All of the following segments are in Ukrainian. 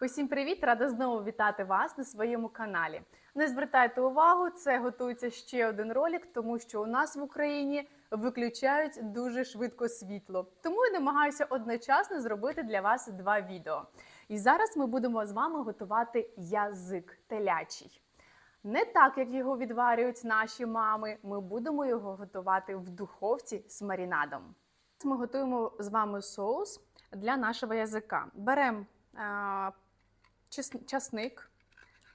Усім привіт! Рада знову вітати вас на своєму каналі. Не звертайте увагу, це готується ще один ролик, тому що у нас в Україні виключають дуже швидко світло. Тому я намагаюся одночасно зробити для вас два відео. І зараз ми будемо з вами готувати язик телячий. Не так, як його відварюють наші мами. Ми будемо його готувати в духовці з маринадом. Ми готуємо з вами соус для нашого язика. Беремо чес- часник,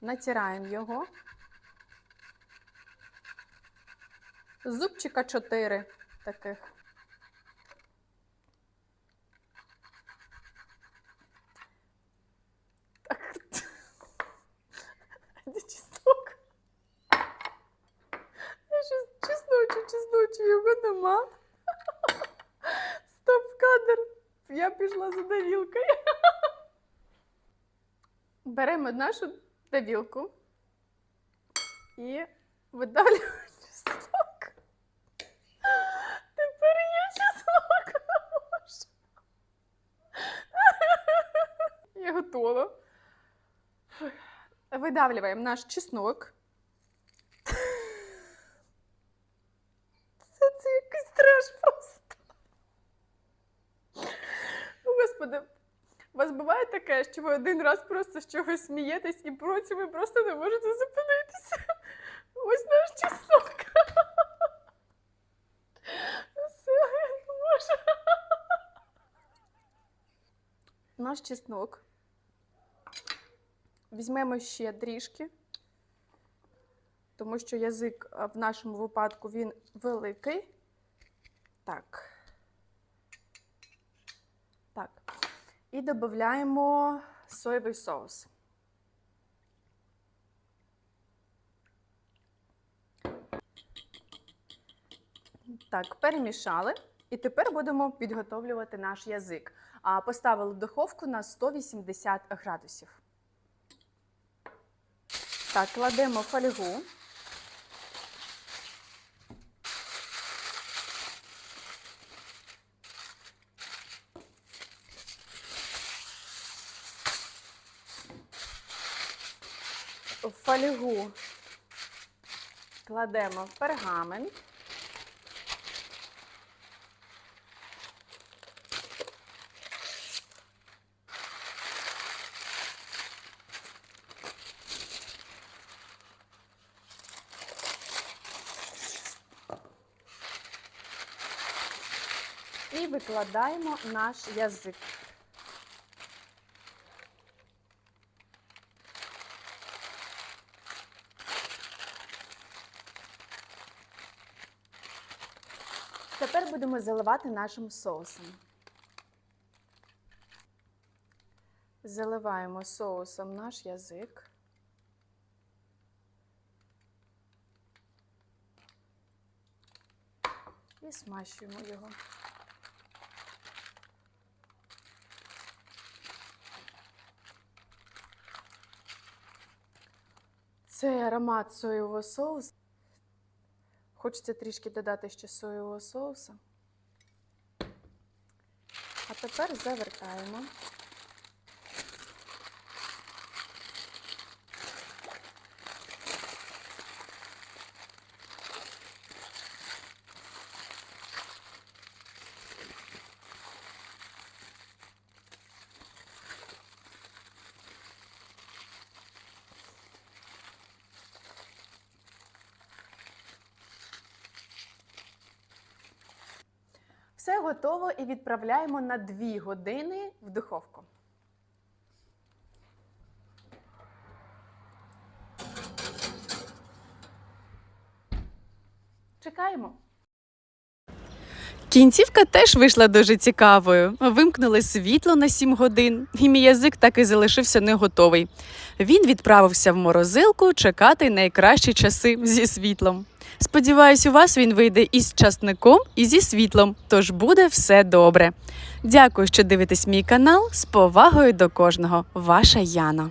натираємо його. Зубчика 4 таких. Так. Де чеснок? Я щось чесночу, чесночу, його нема. Стоп кадр. Я пішла за давілкою. Беремо нашу давілку і видавлюємо чеснок. Тепер є чеснок ложку. Я готова. Видавлюємо наш чеснок. Це, це якийсь треш. Господи, вас буває таке, що ви один раз просто з чогось смієтесь і потім ви просто не можете зупинитися. Ось наш чеснок. Все, не можу. Наш чеснок. Візьмемо ще трішки, тому що язик в нашому випадку він великий. Так. Так. І додаємо соєвий соус. Так, перемішали. І тепер будемо підготовлювати наш язик. Поставили духовку на 180 градусів. Так, кладемо фольгу. В фольгу кладемо пергамент. І викладаємо наш язик. Тепер будемо заливати нашим соусом. Заливаємо соусом наш язик. І смащуємо його. Це аромат соєвого соусу. Хочеться трішки додати ще соєвого соусу. А тепер завертаємо. Все готово і відправляємо на 2 години в духовку. Чекаємо. Кінцівка теж вийшла дуже цікавою. Вимкнули світло на 7 годин, і мій язик так і залишився не готовий. Він відправився в морозилку чекати найкращі часи зі світлом. Сподіваюсь, у вас він вийде із часником і зі світлом, тож буде все добре. Дякую, що дивитесь мій канал. З повагою до кожного. Ваша Яна.